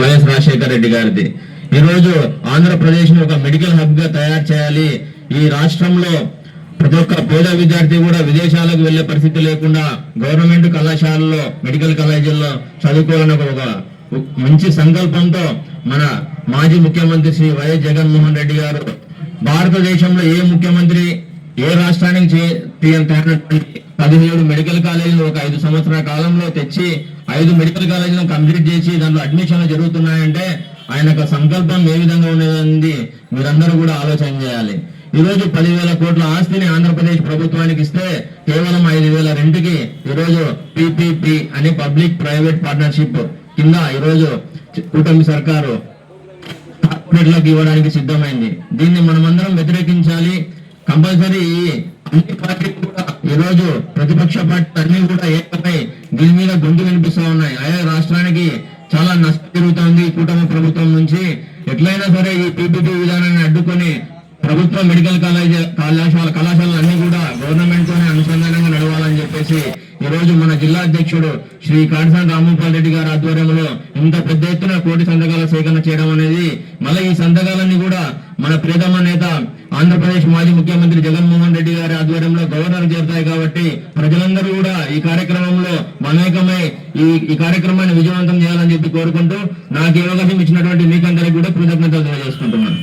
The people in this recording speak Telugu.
వైఎస్ రాజశేఖర రెడ్డి గారిది. ఈ రోజు ఆంధ్రప్రదేశ్ ఒక మెడికల్ హబ్గా తయారు చేయాలి. ఈ రాష్ట్రంలో ప్రతి ఒక్క పేద విద్యార్థి కూడా విదేశాలకు వెళ్ళే పరిస్థితి లేకుండా గవర్నమెంట్ కళాశాలలో మెడికల్ కాలేజీల్లో చదువుకోవాలని ఒక మంచి సంకల్పంతో మన మాజీ ముఖ్యమంత్రి శ్రీ వైఎస్ జగన్మోహన్ రెడ్డి గారు భారతదేశంలో ఏ ముఖ్యమంత్రి ఏ రాష్ట్రానికి తీయని తేనటువంటి పదిహేడు మెడికల్ కాలేజీలు ఒక ఐదు సంవత్సరాల కాలంలో తెచ్చి ఐదు మెడికల్ కాలేజీలను కంప్లీట్ చేసి దాంట్లో అడ్మిషన్లు జరుగుతున్నాయంటే ఆయన యొక్క సంకల్పం ఏ విధంగా ఉన్నది మీరందరూ కూడా ఆలోచన చేయాలి. ఈరోజు పదివేల కోట్ల ఆస్తిని ఆంధ్రప్రదేశ్ ప్రభుత్వానికి ఇస్తే కేవలం ఐదు వేల రెండుకి ఈరోజు పిపిపి అని పబ్లిక్ ప్రైవేట్ పార్ట్నర్షిప్ కింద ఈరోజు కూటమి సర్కారు కార్పొరేట్లకు ఇవ్వడానికి సిద్ధమైంది. దీన్ని మనమందరం వ్యతిరేకించాలి. కంపల్సరీ అన్ని పార్టీలు ఈరోజు రోజు ప్రతిపక్ష పార్టీ అన్ని కూడా ఏకమై దీని మీద గొంతు వినిపిస్తా ఉన్నాయి. ఆయా రాష్ట్రానికి చాలా నష్టం జరుగుతోంది కూటమి ప్రభుత్వం నుంచి. ఎట్లయినా సరే ఈ పీపీపీ విధానాన్ని అడ్డుకొని ప్రభుత్వ మెడికల్ కాలేజ్ కళాశాల కళాశాలలు అన్ని కూడా గవర్నమెంట్ తోనే అనుసంధానంగా నడవాలని చెప్పేసి ఈ రోజు మన జిల్లా అధ్యక్షుడు శ్రీ కాడిసాని రామోపాల్ రెడ్డి గారి ఆధ్వర్యంలో ఇంత పెద్ద ఎత్తున కోటి సంతకాల సేకరణ చేయడం అనేది మళ్ళీ ఈ సంతకాలన్నీ కూడా మన ప్రియతమ నేత ఆంధ్రప్రదేశ్ మాజీ ముఖ్యమంత్రి జగన్మోహన్ రెడ్డి గారి ఆధ్వర్యంలో గవర్నర్ చేరుతాయి కాబట్టి ప్రజలందరూ కూడా ఈ కార్యక్రమంలో మమేకమై ఈ ఈ కార్యక్రమాన్ని విజయవంతం చేయాలని చెప్పి కోరుకుంటూ నాకు ఈ అవకాశం ఇచ్చినటువంటి మీకందరికీ కూడా కృతజ్ఞతలు తెలియజేసుకుంటున్నాను.